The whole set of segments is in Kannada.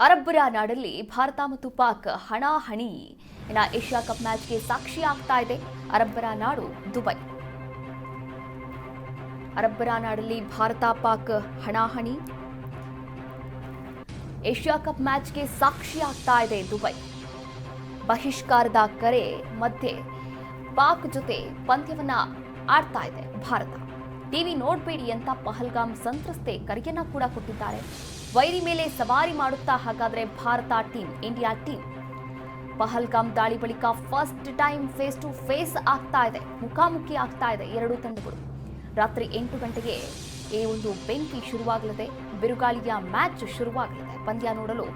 ಅರಬ್ಬರ ನಾಡಲ್ಲಿ ಭಾರತ ಮತ್ತು ಪಾಕ್ ಹಣಾಹಣಿ. ಇನ್ನ ಏಷ್ಯಾ ಕಪ್ ಮ್ಯಾಚ್ಗೆ ಸಾಕ್ಷಿ ಆಗ್ತಾ ಇದೆ ಅರಬ್ಬರ ನಾಡು, ದುಬೈ. ಅರಬ್ಬರ ನಾಡಲ್ಲಿ ಭಾರತ, ಪಾಕ್ ಹಣಾಹಣಿ. ಏಷ್ಯಾ ಕಪ್ ಮ್ಯಾಚ್ಗೆ ಸಾಕ್ಷಿ ಆಗ್ತಾ ಇದೆ ದುಬೈ. ಬಹಿಷ್ಕಾರದ ಕರೆ ಮಧ್ಯೆ ಪಾಕ್ ಜೊತೆ ಪಂದ್ಯವನ್ನ ಆಡ್ತಾ ಇದೆ ಭಾರತ. ಟಿವಿ ನೋಡಬೇಡಿ ಅಂತ ಪಹಲ್ಗಾಮ್ ಸಂತ್ರಸ್ತೆ ಕರೆಯನ್ನ ಕೂಡ ಕೊಟ್ಟಿದ್ದಾರೆ. ವೈರಿ ಮೇಲೆ ಸವಾರಿ ಮಾಡುತ್ತಾ ಹಾಗಾದರೆ Bharat team, India team. Pahalgam ದಾಳಿ ಬಳಿಕ first time face to face ಆಗ್ತಾ ಇದೆ. ಮುಖಾಮುಖಿ ಆಗ್ತಾ ಇದೆ ಎರಡೂ ತಂಡಗಳು. ರಾತ್ರಿ ಎಂಟು ಗಂಟೆಗೆ ಈ ಒಂದು ಬೆಂಕಿ ಶುರುವಾಗಲಿದೆ. ಬಿರುಗಾಳಿಯ ಮ್ಯಾಚ್ ಶುರುವಾಗಲಿದೆ. ಪಂದ್ಯ ನೋಡಲು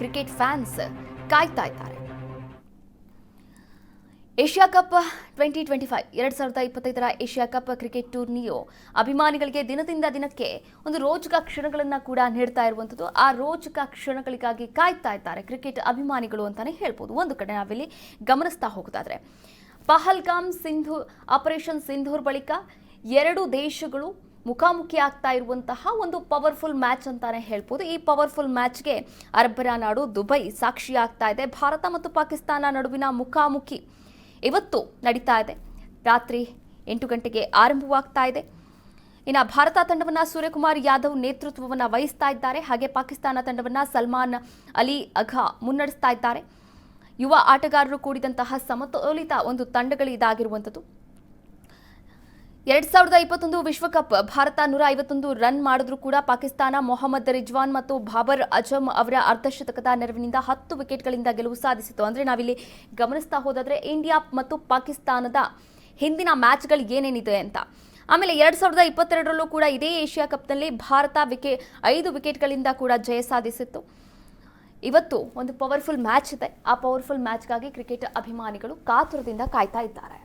ಕ್ರಿಕೆಟ್ ಫ್ಯಾನ್ಸ್ ಕಾಯ್ತಾ ಇದ್ದಾರೆ. Asia cup twenty twenty five ಎರಡು ಸಾವಿರದ ಇಪ್ಪತ್ತೈದರ ಏಷ್ಯಾ ಕಪ್ ಕ್ರಿಕೆಟ್ ಟೂರ್ನಿಯು ಅಭಿಮಾನಿಗಳಿಗೆ ದಿನದಿಂದ ದಿನಕ್ಕೆ ಒಂದು ರೋಚಕ ಕ್ಷಣಗಳನ್ನು ಕೂಡ ನೀಡ್ತಾ ಇರುವಂಥದ್ದು. ಆ ರೋಚಕ ಕ್ಷಣಗಳಿಗಾಗಿ ಕಾಯ್ತಾ ಇದ್ದಾರೆ ಕ್ರಿಕೆಟ್ ಅಭಿಮಾನಿಗಳು ಅಂತಲೇ ಹೇಳ್ಬೋದು. ಒಂದು ಕಡೆ ನಾವಿಲ್ಲಿ ಗಮನಿಸ್ತಾ ಹೋಗೋದಾದ್ರೆ, ಪಹಲ್ಗಾಮ್ ಸಿಂಧು, ಆಪರೇಷನ್ ಸಿಂಧೂರ್ ಬಳಿಕ ಎರಡು ದೇಶಗಳು ಮುಖಾಮುಖಿ ಆಗ್ತಾ ಇರುವಂತಹ ಒಂದು ಪವರ್ಫುಲ್ ಮ್ಯಾಚ್ ಅಂತಾನೆ ಹೇಳ್ಬೋದು. ಈ ಪವರ್ಫುಲ್ ಮ್ಯಾಚ್ಗೆ ಅರಬ್ಬರ ನಾಡು ದುಬೈ ಸಾಕ್ಷಿ ಆಗ್ತಾ ಇದೆ. ಭಾರತ ಮತ್ತು ಪಾಕಿಸ್ತಾನ ನಡುವಿನ ಮುಖಾಮುಖಿ ಇವತ್ತು ನಡೀತಾ ಇದೆ. ರಾತ್ರಿ ಎಂಟು ಗಂಟೆಗೆ ಆರಂಭವಾಗ್ತಾ ಇದೆ. ಇನ್ನು ಭಾರತ ತಂಡವನ್ನು ಸೂರ್ಯಕುಮಾರ್ ಯಾದವ್ ನೇತೃತ್ವವನ್ನು ವಹಿಸ್ತಾ ಇದ್ದಾರೆ. ಹಾಗೆ ಪಾಕಿಸ್ತಾನ ತಂಡವನ್ನು ಸಲ್ಮಾನ್ ಅಲಿ ಅಘಾ ಮುನ್ನಡೆಸ್ತಾ ಇದ್ದಾರೆ. ಯುವ ಆಟಗಾರರು ಕೂಡಿದಂತಹ ಸಮತೋಲಿತ ಒಂದು ತಂಡಗಳು ಇದಾಗಿರುವಂಥದ್ದು ಎರಡ್ ಸಾವಿರದ ಇಪ್ಪತ್ತೊಂದು ವಿಶ್ವಕಪ್, ಭಾರತ ನೂರ ಐವತ್ತೊಂದು ರನ್ ಮಾಡಿದ್ರೂ ಕೂಡ ಪಾಕಿಸ್ತಾನ ಮೊಹಮ್ಮದ್ ರಿಜ್ವಾನ್ ಮತ್ತು ಬಾಬರ್ ಅಜಮ್ ಅವರ ಅರ್ಧಶತಕದ ನೆರವಿನಿಂದ ಹತ್ತು ವಿಕೆಟ್ಗಳಿಂದ ಗೆಲುವು ಸಾಧಿಸಿತು ಅಂದ್ರೆ ನಾವಿಲ್ಲಿ ಗಮನಿಸ್ತಾ ಹೋದಾದ್ರೆ ಇಂಡಿಯಾ ಮತ್ತು ಪಾಕಿಸ್ತಾನದ ಹಿಂದಿನ ಮ್ಯಾಚ್ಗಳು ಏನೇನಿದೆ ಅಂತ. ಆಮೇಲೆ ಎರಡ್ ಸಾವಿರದ ಇಪ್ಪತ್ತೆರಡರಲ್ಲೂ ಕೂಡ ಇದೇ ಏಷ್ಯಾ ಕಪ್ನಲ್ಲಿ ಭಾರತ ವಿಕೆ, ಐದು ವಿಕೆಟ್ಗಳಿಂದ ಕೂಡ ಜಯ ಸಾಧಿಸಿತ್ತು. ಇವತ್ತು ಒಂದು ಪವರ್ಫುಲ್ ಮ್ಯಾಚ್ ಇದೆ. ಆ ಪವರ್ಫುಲ್ ಮ್ಯಾಚ್ಗಾಗಿ ಕ್ರಿಕೆಟ್ ಅಭಿಮಾನಿಗಳು ಕಾತುರದಿಂದ ಕಾಯ್ತಾ ಇದ್ದಾರೆ.